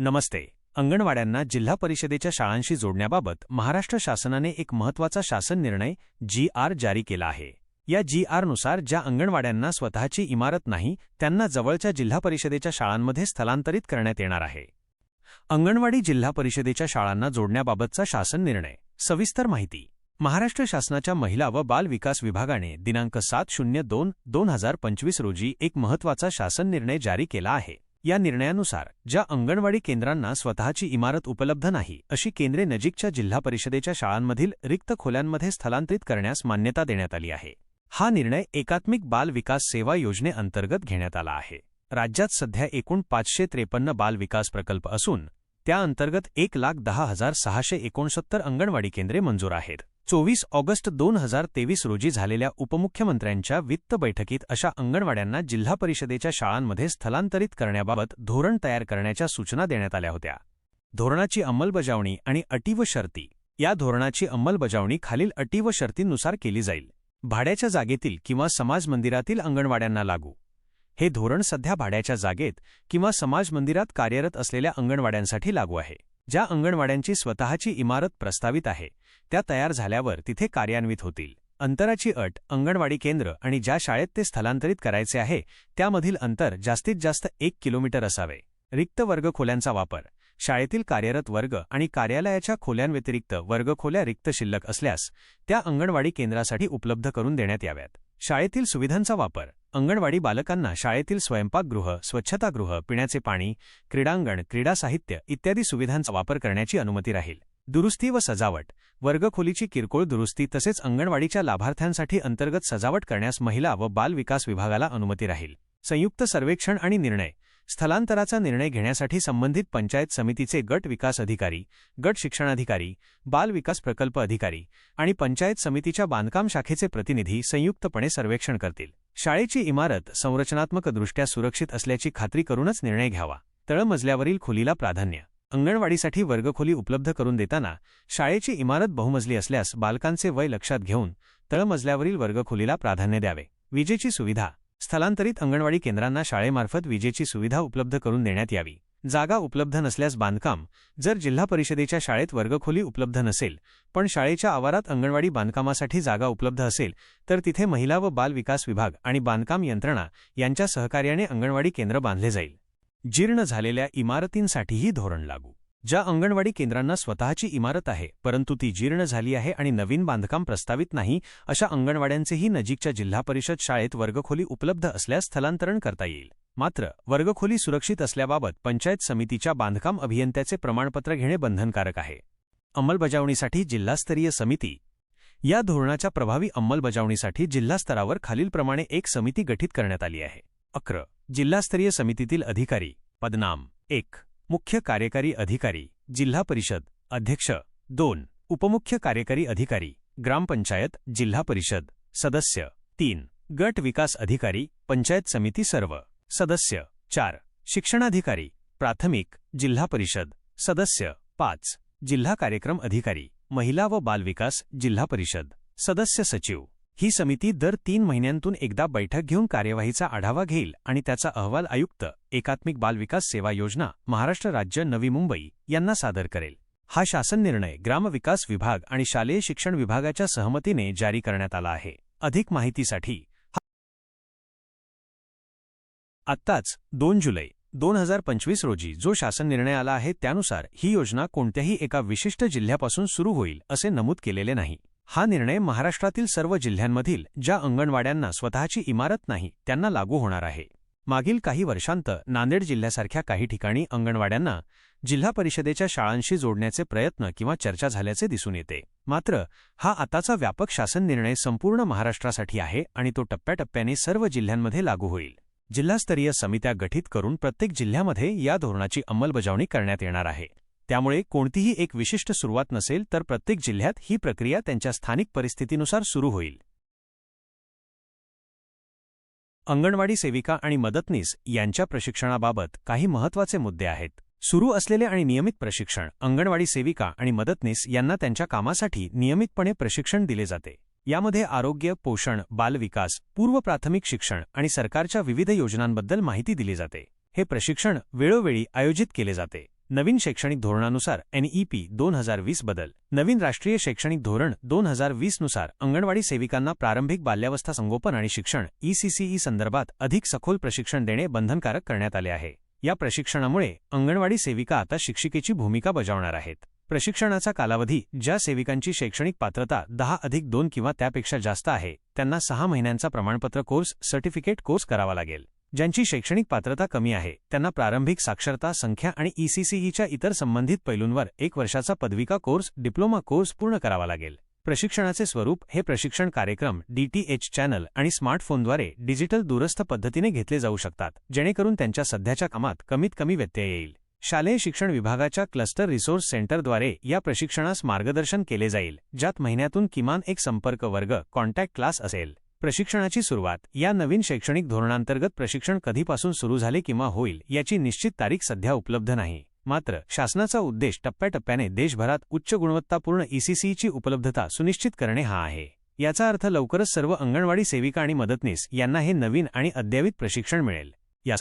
नमस्ते. अंगणवाड्यांना जिल्हा परिषदेच्या शाळांशी जोडण्याबाबत महाराष्ट्र शासनाने एक महत्त्वाचा शासन निर्णय जी आर जारी केला आहे. या जी आरनुसार ज्या अंगणवाड्यांना स्वतःची इमारत नाही त्यांना जवळच्या जिल्हा परिषदेच्या शाळांमध्ये स्थलांतरित करण्यात येणार आहे. अंगणवाडी जिल्हा परिषदेच्या शाळांना जोडण्याबाबतचा शासन निर्णय. सविस्तर माहिती. महाराष्ट्र शासनाच्या महिला व बाल विकास विभागाने दिनांक सात शून्य दोन दोन हजार पंचवीस रोजी एक महत्त्वाचा शासन निर्णय जारी केला आहे. या निर्णयानुसार ज्या अंगणवाडी केंद्रांना स्वतःची इमारत उपलब्ध नाही अशी केंद्रे नजीकच्या जिल्हा परिषदेच्या शाळांमधील रिक्त खोल्यांमध्ये स्थलांतरित करण्यास मान्यता देण्यात आली आहे. हा निर्णय एकात्मिक बाल विकास सेवा योजनेअंतर्गत घेण्यात आला आहे. राज्यात सध्या एकूण पाचशे त्रेपन्न बाल विकास प्रकल्प असून त्याअंतर्गत एक लाख दहा हजार सहाशे एकोणसत्तर अंगणवाडी केंद्रे मंजूर आहेत. चोवीस ऑगस्ट दोन हजार तेवीस रोजी झालेल्या उपमुख्यमंत्र्यांच्या वित्त बैठकीत अशा अंगणवाड्यांना जिल्हा परिषदेच्या शाळांमध्ये स्थलांतरित करण्याबाबत धोरण तयार करण्याच्या सूचना देण्यात आल्या होत्या. धोरणाची अंमलबजावणी आणि अटी व शर्ती. या धोरणाची अंमलबजावणी खालील अटी व शर्तींनुसार केली जाईल. भाड्याच्या जागेतील किंवा समाज मंदिरातील अंगणवाड्यांना लागू. हे धोरण सध्या भाड्याच्या जागेत किंवा समाज मंदिरात कार्यरत असलेल्या अंगणवाड्यांसाठी लागू आहे. ज्या अंगणवाड्यांची स्वतःची इमारत प्रस्तावित आहे त्या तयार झाल्यावर तिथे कार्यान्वित होतील. अंतराची अट अंगणवाडी केंद्र आणि ज्या शाळेत ते स्थलांतरित करायचे आहे त्यामधील अंतर जास्तीत जास्त एक किलोमीटर असावे. रिक्त वर्गखोल्यांचा वापर. शाळेतील कार्यरत वर्ग आणि कार्यालयाच्या खोल्यांव्यतिरिक्त वर्गखोल्या रिक्त शिल्लक असल्यास त्या अंगणवाडी केंद्रासाठी उपलब्ध करून देण्यात याव्यात. शाळेतील सुविधांचा वापर. अंगणवाडी बालकांना शाळेतील स्वयंपाकगृह स्वच्छतागृह पिण्याचे पाणी क्रीडांगण क्रीडा साहित्य इत्यादी सुविधांचा वापर करण्याची अनुमती राहील. दुरुस्ती व सजावट. वर्गखोलीची किरकोळ दुरुस्ती तसेच अंगणवाडीच्या लाभार्थ्यांसाठी अंतर्गत सजावट करण्यास महिला व बाल विकास विभागाला अनुमती राहील. संयुक्त सर्वेक्षण आणि निर्णय. स्थलांतराचा निर्णय घेण्यासाठी संबंधित पंचायत समितीचे गट विकास अधिकारी गट शिक्षणाधिकारी बाल विकास प्रकल्प अधिकारी आणि पंचायत समितीच्या बांधकाम शाखेचे प्रतिनिधी संयुक्तपणे सर्वेक्षण करतील. शाळेची इमारत संरचनात्मकदृष्ट्या सुरक्षित असल्याची खात्री करूनच निर्णय घ्यावा. तळमजल्यावरील खोलीला प्राधान्य. अंगणवाडीसाठी वर्गखोली उपलब्ध करून देताना शाळेची इमारत बहुमजली असल्यास बालकांचे वय लक्षात घेऊन तळमजल्यावरील वर्गखोलीला प्राधान्य द्यावे. विजेची सुविधा स्थलांतरित अंगणवाडी केंद्रांना शाळेमार्फत विजेची सुविधा उपलब्ध करून देण्यात यावी. जागा उपलब्ध नसल्यास बांधकाम जर जिल्हा परिषदेच्या शाळेत वर्गखोली उपलब्ध नसेल पण शाळेच्या आवारात अंगणवाडी बांधकामासाठी जागा उपलब्ध असेल तर तिथे महिला व बाल विकास विभाग आणि बांधकाम यंत्रणा यांच्या सहकार्याने अंगणवाडी केंद्र बांधले जाईल. जीर्ण झालेल्या इमारतींसाठीही धोरण लागू. ज्या अंगणवाडी केंद्रांना स्वतःची इमारत आहे परंतु ती जीर्ण झाली आहे आणि नवीन बांधकाम प्रस्तावित नाही अशा अंगणवाड्यांचेही नजीकच्या जिल्हा परिषद शाळेत वर्गखोली उपलब्ध असल्यास स्थलांतरण करता येईल. मात्र वर्गखोली सुरक्षित असल्याबाबत पंचायत समितीच्या बांधकाम अभियंत्याचे प्रमाणपत्र घेणे बंधनकारक आहे. अंमलबजावणीसाठी जिल्हास्तरीय समिती. या धोरणाच्या प्रभावी अंमलबजावणीसाठी जिल्हास्तरावर खालीलप्रमाणे एक समिती गठीत करण्यात आली आहे. अक्र. जिल्हास्तरीय समितीतील अधिकारी. पदनाम. एक. मुख्य कार्यकारी अधिकारी जिल्हा परिषद अध्यक्ष दोन. उपमुख्य कार्यकारी अधिकारी ग्रामपंचायत जिल्हा परिषद सदस्य तीन. गट विकास अधिकारी पंचायत समिती सर्व सदस्य चार. शिक्षणाधिकारी प्राथमिक जिल्हा परिषद सदस्य पाच. जिल्हा कार्यक्रम अधिकारी महिला व बालविकास जिल्हा परिषद सदस्य सचिव. ही समिती दर तीन महिन्यांतून एकदा बैठक घेऊन कार्यवाहीचा आढावा घेईल आणि त्याचा अहवाल आयुक्त एकात्मिक बालविकास सेवा योजना महाराष्ट्र राज्य नवी मुंबई यांना सादर करेल. हा शासन निर्णय ग्रामविकास विभाग आणि शालेय शिक्षण विभागाच्या सहमतीने जारी करण्यात आला आहे. अधिक माहितीसाठी आत्ताच दोन जुलै दोन हजार पंचवीस रोजी जो शासन निर्णय आला आहे त्यानुसार ही योजना कोणत्याही एका विशिष्ट जिल्ह्यापासून सुरू होईल असे नमूद केलेले नाही. हा निर्णय महाराष्ट्रातील सर्व जिल्ह्यांमधील ज्या अंगणवाड्यांना स्वतःची इमारत नाही त्यांना लागू होणार आहे. मागील काही वर्षांत नांदेड जिल्ह्यासारख्या काही ठिकाणी अंगणवाड्यांना जिल्हा परिषदेच्या शाळांशी जोडण्याचे प्रयत्न किंवा चर्चा झाल्याचे दिसून येते. मात्र हा आताचा व्यापक शासन निर्णय संपूर्ण महाराष्ट्रासाठी आहे आणि तो टप्प्याटप्प्याने सर्व जिल्ह्यांमध्ये लागू होईल. जिल्हास्तरीय समित्या गठीत करून प्रत्येक जिल्ह्यामध्ये या धोरणाची अंमलबजावणी करण्यात येणार आहे. त्यामुळे कोणतीही एक विशिष्ट सुरुवात नसेल तर प्रत्येक जिल्ह्यात ही प्रक्रिया त्यांच्या स्थानिक परिस्थितीनुसार सुरू होईल. अंगणवाडी सेविका आणि मदतनीस यांच्या प्रशिक्षणाबाबत काही महत्त्वाचे मुद्दे आहेत. सुरू असलेले आणि नियमित प्रशिक्षण अंगणवाडी सेविका आणि मदतनीस यांना त्यांच्या कामासाठी नियमितपणे प्रशिक्षण दिले जाते. यामध्ये आरोग्य पोषण बालविकास पूर्व प्राथमिक शिक्षण आणि सरकारच्या विविध योजनांबद्दल माहिती दिली जाते. हे प्रशिक्षण वेळोवेळी आयोजित केले जाते. नवीन शैक्षणिक धोरणानुसार एनईपी दोन हजार वीस बदल. नवीन राष्ट्रीय शैक्षणिक धोरण दोन हजार वीसनुसार अंगणवाडी सेविकांना प्रारंभिक बाल्यावस्था संगोपन आणि शिक्षण ईसीसीई संदर्भात अधिक सखोल प्रशिक्षण देणे बंधनकारक करण्यात आले आहे. या प्रशिक्षणामुळे अंगणवाडी सेविका आता शिक्षिकेची भूमिका बजावणार आहेत. प्रशिक्षणाचा कालावधी ज्या सेविकांची शैक्षणिक पात्रता दहा अधिक दोन किंवा त्यापेक्षा जास्त आहे त्यांना सहा महिन्यांचा प्रमाणपत्र कोर्स सर्टिफिकेट कोर्स करावा लागेल. ज्यांची शैक्षणिक पात्रता कमी आहे त्यांना प्रारंभिक साक्षरता संख्या आणि ईसीसीईच्या इतर संबंधित पैलूंवर एक वर्षाचा पदविका कोर्स डिप्लोमा कोर्स पूर्ण करावा लागेल. प्रशिक्षणाचे स्वरूप हे प्रशिक्षण कार्यक्रम डीटीएच चॅनल आणि स्मार्टफोनद्वारे डिजिटल दूरस्थ पद्धतीने घेतले जाऊ शकतात जेणेकरून त्यांच्या सध्याच्या कामात कमीत कमी व्यत्यय येईल. शालेय शिक्षण विभागाच्या क्लस्टर रिसोर्स सेंटरद्वारे या प्रशिक्षणास मार्गदर्शन केले जाईल ज्यात महिन्यातून किमान एक संपर्क वर्ग कॉन्टॅक्ट क्लास असेल. प्रशिक्षणाची सुरुवात या नवीन शैक्षणिक धोरणांतर्गत प्रशिक्षण कधीपासून सुरू झाले किंवा होईल याची निश्चित तारीख सध्या उपलब्ध नाही. मात्र शासनाचा उद्देश टप्प्याटप्प्याने देशभरात उच्च गुणवत्तापूर्ण ईसीसीची उपलब्धता सुनिश्चित करणे हा आहे. याचा अर्थ लवकरच सर्व अंगणवाडी सेविका आणि मदतनीस यांना हे नवीन आणि अद्ययावत प्रशिक्षण मिळेल. या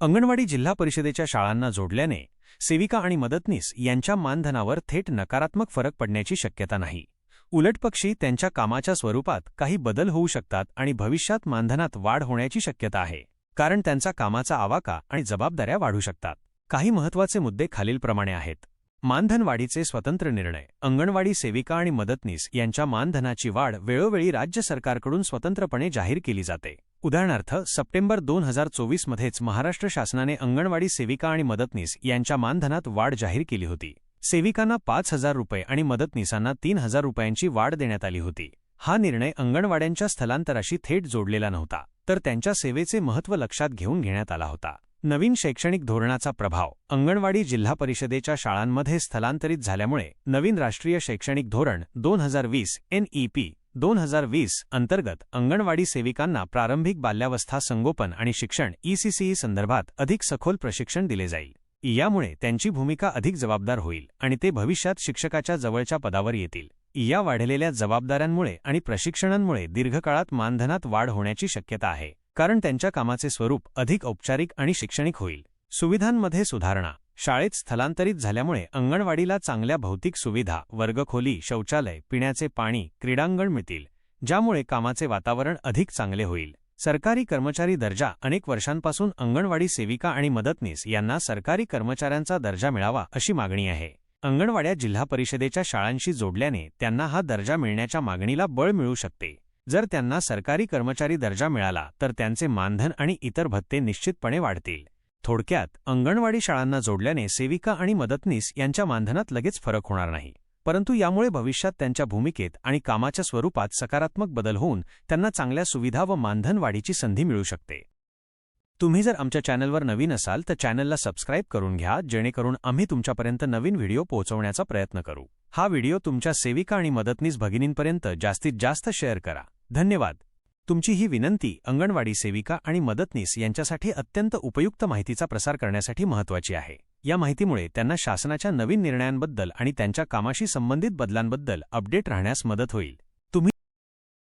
अंगणवाडी जिल्हा परिषदेच्या शाळांना जोडल्याने सेविका आणि मदतनीस यांच्या मानधनावर थेट नकारात्मक फरक पडण्याची शक्यता नाही. उलटपक्षी त्यांच्या कामाच्या स्वरूपात काही बदल होऊ शकतात आणि भविष्यात मानधनात वाढ होण्याची शक्यता आहे कारण त्यांचा कामाचा आवाका आणि जबाबदाऱ्या वाढू शकतात. काही महत्त्वाचे मुद्दे खालीलप्रमाणे आहेत. मानधनवाढीचे स्वतंत्र निर्णय अंगणवाडी सेविका आणि मदतनीस यांच्या मानधनाची वाढ वेळोवेळी राज्य सरकारकडून स्वतंत्रपणे जाहीर केली जाते. उदाहरणार्थ सप्टेंबर दोन हजार चोवीसमध्येच महाराष्ट्र शासनाने अंगणवाडी सेविका आणि मदतनीस यांच्या मानधनात वाढ जाहीर केली होती. सेविकांना पाच हजार रुपये आणि मदतनीसांना तीन हजार रुपयांची वाढ देण्यात आली होती. हा निर्णय अंगणवाड्यांच्या स्थलांतराशी थेट जोडलेला नव्हता तर त्यांच्या सेवेचे महत्त्व लक्षात घेऊन घेण्यात आला होता. नवीन शैक्षणिक धोरणाचा प्रभाव अंगणवाडी जिल्हा परिषदेच्या शाळांमध्ये स्थलांतरित झाल्यामुळे नवीन राष्ट्रीय शैक्षणिक धोरण दोन हजार वीस एनईपी दोन हजार वीस अंतर्गत अंगणवाडी सेविकांना प्रारंभिक बाल्यावस्था संगोपन आणि शिक्षण ईसीसीई संदर्भात अधिक सखोल प्रशिक्षण दिले जाईल. यामुळे त्यांची भूमिका अधिक जबाबदार होईल आणि ते भविष्यात शिक्षकाच्या जवळच्या पदावर येतील. या वाढलेल्या जबाबदाऱ्यांमुळे आणि प्रशिक्षणांमुळे दीर्घकाळात मानधनात वाढ होण्याची शक्यता आहे कारण त्यांच्या कामाचे स्वरूप अधिक औपचारिक आणि शैक्षणिक होईल. सुविधांमध्ये सुधारणा. शाळेत स्थलांतरित झाल्यामुळे अंगणवाडीला चांगल्या भौतिक सुविधा वर्गखोली शौचालय पिण्याचे पाणी क्रीडांगण मिळतील ज्यामुळे कामाचे वातावरण अधिक चांगले होईल. सरकारी कर्मचारी दर्जा अनेक वर्षांपासून अंगणवाडी सेविका आणि मदतनीस यांना सरकारी कर्मचाऱ्यांचा दर्जा मिळावा अशी मागणी आहे. अंगणवाड्या जिल्हा परिषदेच्या शाळांशी जोडल्याने त्यांना हा दर्जा मिळण्याच्या मागणीला बळ मिळू शकते. जर त्यांना सरकारी कर्मचारी दर्जा मिळाला तर त्यांचे मानधन आणि इतर भत्ते निश्चितपणे वाढतील. थोडक्यात अंगणवाडी शाळांना जोडल्याने सेविका आणि मदतनीस यांच्या मानधनात लगेच फरक होणार नाही. परंतु यामुळे भविष्यात त्यांच्या भूमिकेत आणि कामाच्या स्वरूपात सकारात्मक बदल होऊन त्यांना चांगल्या सुविधा व मानधन वाढीची संधी मिळू शकते. तुम्ही जर आमच्या चॅनलवर नवीन असाल तर चॅनलला सबस्क्राईब करून घ्या जेणेकरून आम्ही तुमच्यापर्यंत नवीन व्हिडिओ पोहोचवण्याचा प्रयत्न करू. हा व्हिडिओ तुमच्या सेविका आणि मदतनीस भगिनींपर्यंत जास्तीत जास्त शेअर करा. धन्यवाद! तुमची ही विनंती अंगणवाडी सेविका आणि मदतनीस यांच्यासाठी अत्यंत उपयुक्त माहितीचा प्रसार करण्यासाठी महत्वाची आहे. या माहितीमुळे त्यांना शासनाच्या नवीन निर्णयांबद्दल आणि त्यांच्या कामाशी संबंधित बदलांबद्दल अपडेट राहण्यास मदत होईल. तुम्ही